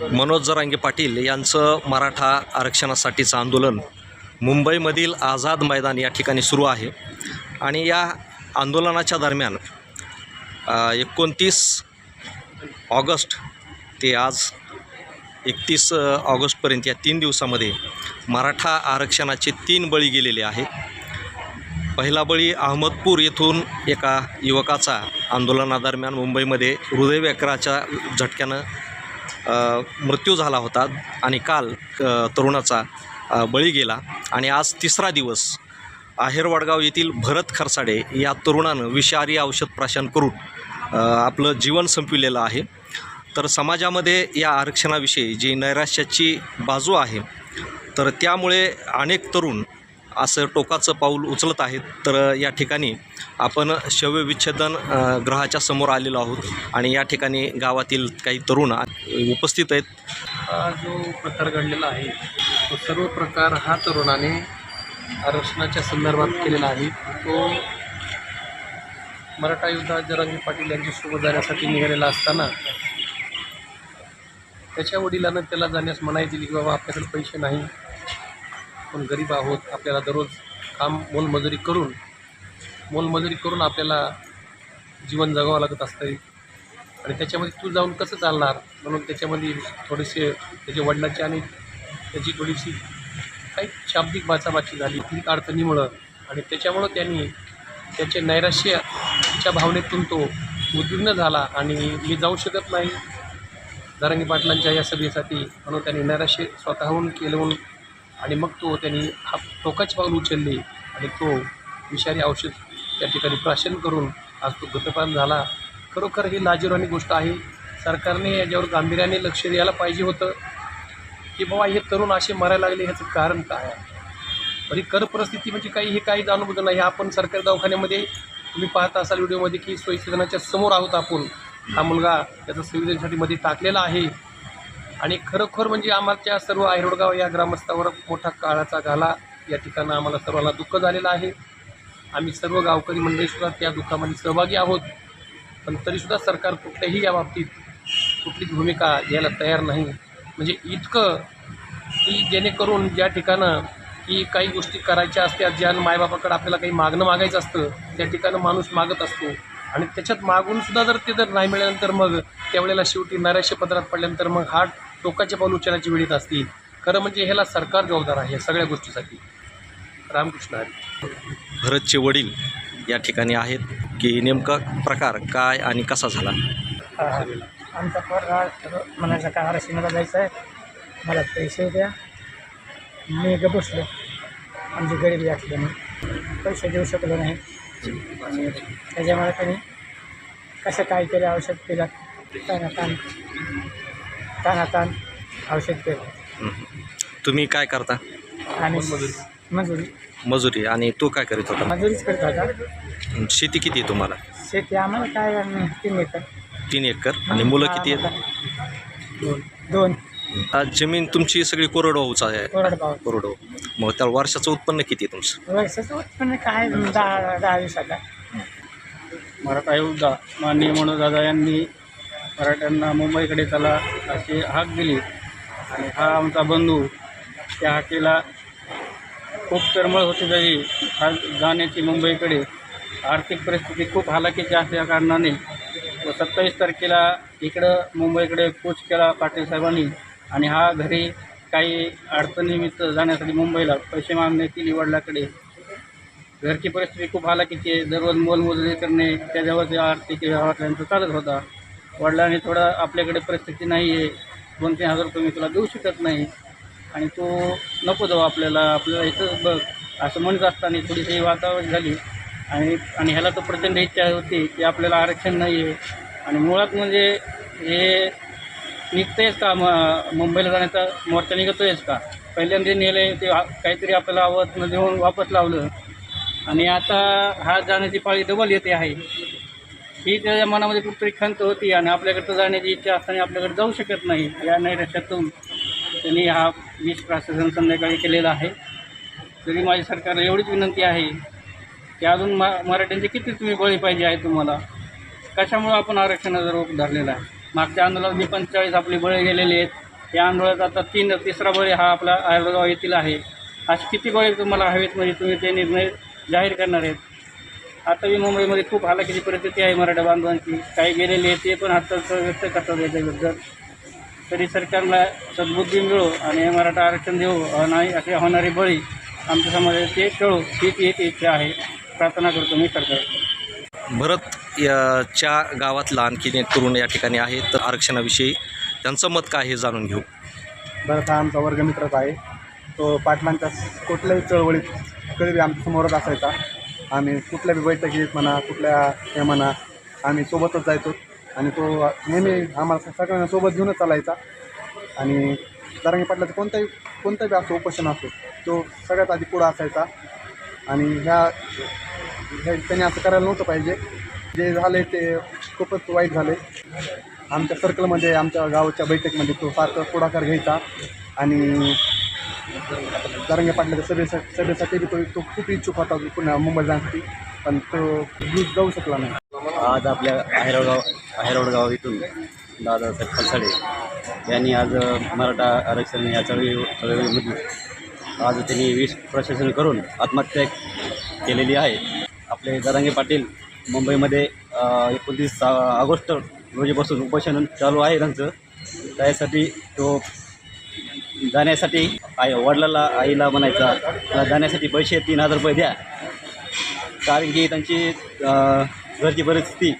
मनोज जरांगे पाटील यांचं मराठा आरक्षणासाठीचं आंदोलन मुंबईमधील आझाद मैदान या ठिकाणी सुरू आहे. आणि या आंदोलनाच्या दरम्यान एकोणतीस ऑगस्ट ते आज एकतीस ऑगस्टपर्यंत या तीन दिवसामध्ये मराठा आरक्षणाचे तीन बळी गेलेले आहेत पहिला बळी अहमदपूर येथून एका युवकाचा आंदोलनादरम्यान मुंबईमध्ये हृदयव्यक्राच्या झटक्यानं मृत्यू झाला होता आणि काल तरुणाचा बळी गेला. आणि आज तिसरा दिवस आहेरवाडगाव येथील भरत खरसाडे या तरुणानं विषारी औषध प्राशन करून आपलं जीवन संपविलेलं आहे. तर समाजामध्ये या आरक्षणाविषयी जी नैराश्याची बाजू आहे तर त्यामुळे अनेक तरुण असं टोकाचं पाऊल उचलत आहेत तर या ठिकाणी आपण शवविच्छेदन ग्रहाच्या समोर आलेलो आहोत आणि या ठिकाणी गावातील काही तरुण उपस्थित आहेत. हा जो प्रकार घडलेला आहे तो सर्व प्रकार हा तरुणाने आरक्षणाच्या संदर्भात केलेला आहे. तो मराठा युद्धात जरांगी पाटील यांची सोबत जाण्यासाठी निघालेला असताना त्याच्या वडिलांना त्याला जाण्यास मनाई दिली की बाबा आपल्याकडे पैसे नाही. आपण गरीब आहोत आपल्याला दररोज काम मोलमजुरी करून मोलमजुरी करून आपल्याला जीवन जगावं लागत असतं आणि त्याच्यामध्ये तू जाऊन कसं चालणार? म्हणून त्याच्यामध्ये थोडेसे त्याच्या वडिलाची आणि त्याची थोडीशी काही शाब्दिक बाचाबाची झाली. ती अडचणीमुळं. आणि त्याच्यामुळं त्यांनी त्याचे नैराश्यच्या भावनेतून तो उद्विग्न झाला आणि मी जाऊ शकत नाही. दारंगी पाटलांच्या या सभेसाठी. म्हणून त्यांनी नैराश्य स्वतःहून केलं आणि मग तो त्यांनी हा टोकाचे पाऊल उचलले आणि तो विषारी औषध त्या ठिकाणी प्राशन करून आज तो गतपान झाला. खरोखर ही लाजीरवाणी गोष्ट आहे. सरकारने याच्यावर गांभीर्याने लक्ष द्यायला पाहिजे होतं. की बाबा हे तरुण असे मरायला लागले ह्याचं कारण काय आहे? बरी कर परिस्थिती म्हणजे काही हे काही जाणून नाही. आपण सरकारी दवाखान्यामध्ये तुम्ही पाहत असाल व्हिडिओमध्ये की सोयीसुधानाच्या समोर आहोत आपण. हा मुलगा त्याचा संविधानासाठी मध्ये टाकलेला आहे. आणि खरोखर म्हणजे आम्हाच्या सर्व आयरोडगाव या ग्रामस्थावर मोठा काळाचा घाला या ठिकाणं आम्हाला सर्वांना दुःख झालेलं आहे. आम्ही सर्व गावकरी मंडळीसुद्धा त्या दुःखामध्ये सहभागी आहोत. पण तरीसुद्धा सरकार कुठल्याही या बाबतीत कुठलीच भूमिका घ्यायला तयार नाही. म्हणजे इतकं की जेणेकरून ज्या ठिकाणं की काही गोष्टी करायच्या असतात ज्या मायबापाकडं आपल्याला काही मागणं मागायचं असतं त्या ठिकाणं माणूस मागत असतो. आणि त्याच्यात मागूनसुद्धा जर ते जर नाही मिळाल्यानंतर मग त्यावेळेला शेवटी नैराश्य पदरात पडल्यानंतर मग हा टोकाच्या पाऊल उचलायची वेळ येत असतील. खरं म्हणजे ह्याला सरकार जबाबदार आहे या सगळ्या गोष्टीसाठी. रामकृष्ण हरी. भरतचे वडील या ठिकाणी आहेत की नेमका प्रकार काय आणि कसा झाला? आमचा पोरगा म्हणायचं काय आरक्षणाला जायचं आहे. मला पैसे द्या. मी ग बसलो. आमची गरिबी असल्याने पैसे देऊ शकलो नाही. त्याच्यामुळे त्यांनी कसं काय केलं औषध केलं तानातान तानातान औषध केलं. हं. तुम्ही काय करता? आणि मजुरी. मजुरी. आणि तू काय करीत होता? मजुरीच करत होता. शेती किती आहे तुम्हाला? शेती आम्हाला काय अं, तीन एकर. तीन एकर. आणि मुलं किती आहेत? दोन. दोन. आज जमीन तुमची सगळी कोरडवाहूच आहे. कोरडभाव कोरडवाहू. मग त्या वर्षाचं उत्पन्न किती आहे तुमचं? वर्षाचं उत्पन्न काय? दहा दहा वीस हजार. मराठा योद्धा माननीय मनोजदादा यांनी मराठ्यांना मुंबईकडे चला अशी हाक दिली. आणि हा आमचा बंधू त्या हाकेला खूप तरमळ होती तरी हा जाण्याची मुंबईकडे आर्थिक परिस्थिती खूप हालाकीची असल्या कारणाने. व सत्तावीस तारखेला इकडं मुंबईकडे कूच केला पाटील साहेबांनी. आणि हा घरी काही अडचणीनिमित्त जाण्यासाठी मुंबईला पैसे मागण्याची निवडल्याकडे घरची परिस्थिती खूप हालाकीची आहे. दररोज मोलमजुरी करणे त्याच्यावरती आर्थिक व्यवहार त्यांचा चालत होता. वडिलांनी थोडं आपल्याकडे परिस्थिती नाही आहे. दोन तीन हजार रुपये मी तुला देऊ शकत नाही. आणि तो नको जाऊ आपल्याला. आपल्याला इथंच बघ. असं म्हणत असताना थोडीशी वातावरण झाली. आणि आणि ह्याला तर प्रचंड इच्छा होती की आपल्याला आरक्षण नाही आहे आणि मुळात म्हणजे हे निघतंयच का? म मुंबईला जाण्याचा मोर्चा निघतोयच का? पहिल्यांदा नेले ते काहीतरी आपल्याला आवाज देऊन वापस लावलं. आणि आता हा जाण्याची पाळी डबल येते आहे. ही त्याच्या मनामध्ये कुठतरी खंत होती आणि आपल्याकडं जाण्याची इच्छा असताना आपल्याकडे जाऊ शकत नाही. या नैराश्यातून त्यांनी हा वीज प्रशासन संध्याकाळी केलेला आहे. तरी माझी सरकारला एवढीच विनंती आहे की अजून मा मराठ्यांचे किती तुम्ही बळी पाहिजे आहे तुम्हाला? कशामुळं आपण आरक्षणाचा रोग धरलेला आहे? मागच्या आंदोलनात मी पंचेचाळीस आपले बळी गेलेले आहेत. या आंदोलनात आता तीन तिसरा बळी हा आपला आयुर्गाव येथील आहे. असे किती बळी तुम्हाला हवेत म्हणजे तुम्ही ते निर्णय जाहीर करणार आहेत? आता मी मुंबईमध्ये खूप हालाकीची परिस्थिती आहे मराठा बांधवांची. काही गेलेली आहे ते पण आता व्यक्त करतात याच्याबद्दल. तरी सरकारला सद्बुद्धी मिळो आणि मराठा आरक्षण देऊ नाही असे होणारे बळी आमच्या समाजात ते कळू हीच एक इच्छा आहे. प्रार्थना करतो मी सरकार भरत याच्या गावातला आणखीन एक तरुण या ठिकाणी आहे तर आरक्षणाविषयी त्यांचं मत काय हे जाणून घेऊ. बरं हा आमचा वर्गमित्रच आहे. तो पाटलांच्या कुठल्याही चळवळीत कधी आमच्या समोरच असायचा. आम्ही कुठल्याही बैठकीत म्हणा कुठल्या हे म्हणा आम्ही सोबतच जायचो. आणि तो नेहमी आम्हाला सगळ्यांना सोबत घेऊनच चालायचा. आणि दारंगी पाटलाचं कोणताही कोणताही असो उपोषण असो तो सगळ्यात आधी पुढं असायचा. आणि ह्या त्यांनी असं करायला नव्हतं पाहिजे. जे झाले ते खूपच वाईट झाले आमच्या सर्कलमध्ये आमच्या गावाच्या बैठकीमध्ये तो सारखं पुढाकार घ्यायचा. आणि दारंगे पाटलाच्या सभेसाठी सभेसाठी तो तो खूप इच्छुक होता पुन्हा मुंबईला जाण्यासाठी. पण तो घेऊन जाऊ शकला नाही. आज आपल्या आहेरगाव आहेरवड इथून दादासाहेब खलसाडे यांनी आज मराठा आरक्षण या चळवळी चळवळीमध्ये आज त्यांनी वीस प्रशासन करून आत्महत्या केलेली आहे. आपले दरांगे पाटील मुंबईमध्ये एकोणतीस ऑगस्ट रोजीपासून उपोषण चालू आहे त्यांचं. त्यासाठी तो जाण्यासाठी आई वडिलाला आईला म्हणायचा "मला जाण्यासाठी पैसे तीन हजार रुपये द्या. कारण की त्यांची घरची परिस्थिती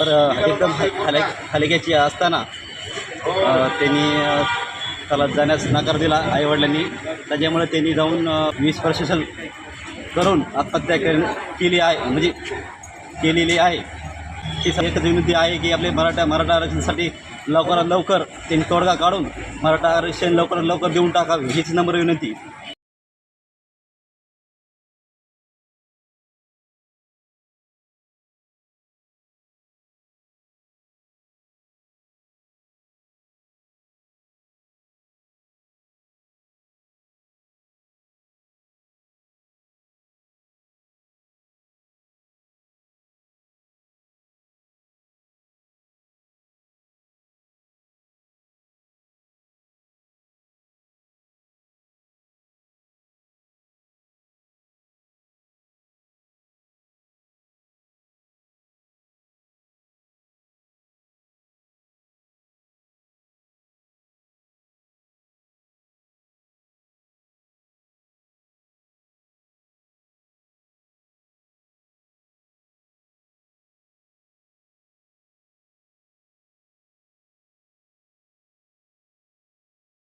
तर एकदम खाले हलक्याची असताना त्यांनी त्याला जाण्यास नकार दिला आईवडिलांनी. त्याच्यामुळे त्यांनी जाऊन वीस प्रशासन करून आत्महत्या कर केली आहे. म्हणजे केलेली आहे. ही एकच विनंती आहे की आपले मराठा मराठा आरक्षणासाठी लवकरात लवकर त्यांनी तोडगा काढून मराठा आरक्षण लवकरात लवकर देऊन टाकावे हीच नम्र विनंती.